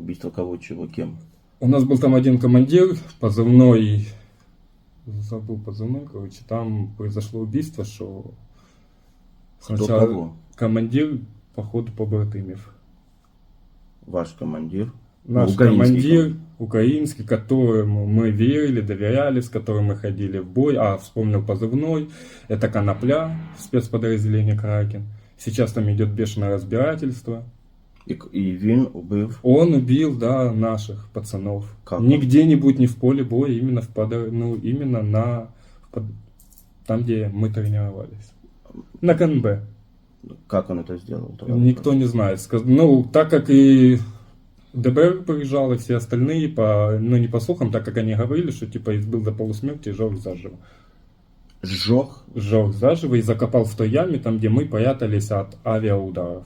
Убийство кого, чего, кем? У нас был там один командир, позывной, забыл позывной, короче, там произошло убийство, что Кто сначала кого? командир, походу, побратимів. Ваш командир. Наш украинский командир украинский, которому мы верили, доверяли, с которым мы ходили в бой. А, вспомнил позывной. Это Конопля, спецподразделение Кракен. Сейчас там идет бешеное разбирательство. І, к- і він убив. Он убил, да, наших пацанов. Как не он? где-нибудь, не в поле боя, именно в подо- ну, именно на в под- там, где мы тренировались. На КНБ. Как он это сделал? Тогда Никто не знает. Сказ- Ну, так как и ДБР приезжал, и все остальные, по, ну, не по слухам, так как они говорили, что, типа, избил до полусмерти и сжег заживо. Сжег. Сжег заживо и закопал в той яме, там, где мы прятались от авиаударов.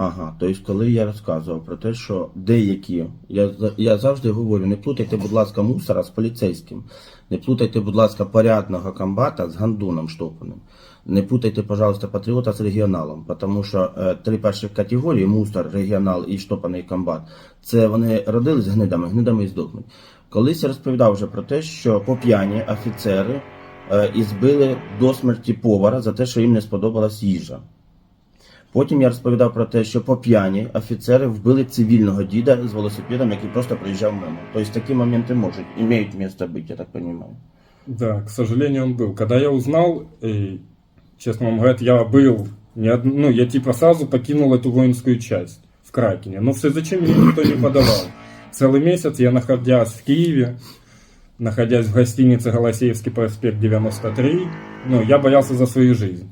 Ага, тобто, коли я розказував про те, що деякі, я, я завжди говорю, не плутайте, будь ласка, мусора з поліцейським, не плутайте, будь ласка, порядного комбата з гандоном штопаним. Не путайте, пожалуйста, патріота з регіоналом, тому що е, три перших категорії мусор, регіонал і штопаний комбат, це вони родились гнидами, гнидами і здохнуть. Колись я розповідав вже про те, що по п'яні офіцери е, і збили до смерті повара за те, що їм не сподобалась їжа. Потім я розповідав про те, що по п'яні офіцери вбили цивільного діда з велосипедом, який просто проїжджав мимо. Тобто такі моменти можуть, мають місце бути, я так розумію. Да, к сожалению, он был. Когда я узнал, и, честно вам говоря, я был, не од- ну, я типа сразу покинул эту воинскую часть в Кракене. Но все зачем мне никто не подавал. Целый месяц я, находясь в Киеве, находясь в гостинице Голосеевский проспект 93, ну, я боялся за свою жизнь.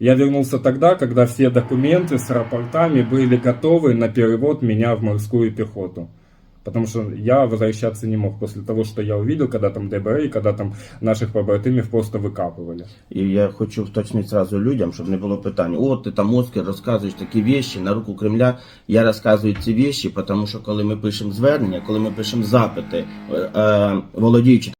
Я вернулся тогда, когда все документы с рапортами были готовы на перевод меня в морскую пехоту. Потому что я возвращаться не мог после того, что я увидел, когда там ДБР и когда там наших побратимів просто выкапывали. І я хочу вточнити сразу людям, щоб не було питань. О, ти там Оскар розказуєш такі вещи на руку Кремля. Я розказую ці вещи, тому що коли ми пишемо звернення, коли ми пишемо запити, е, е, володіючи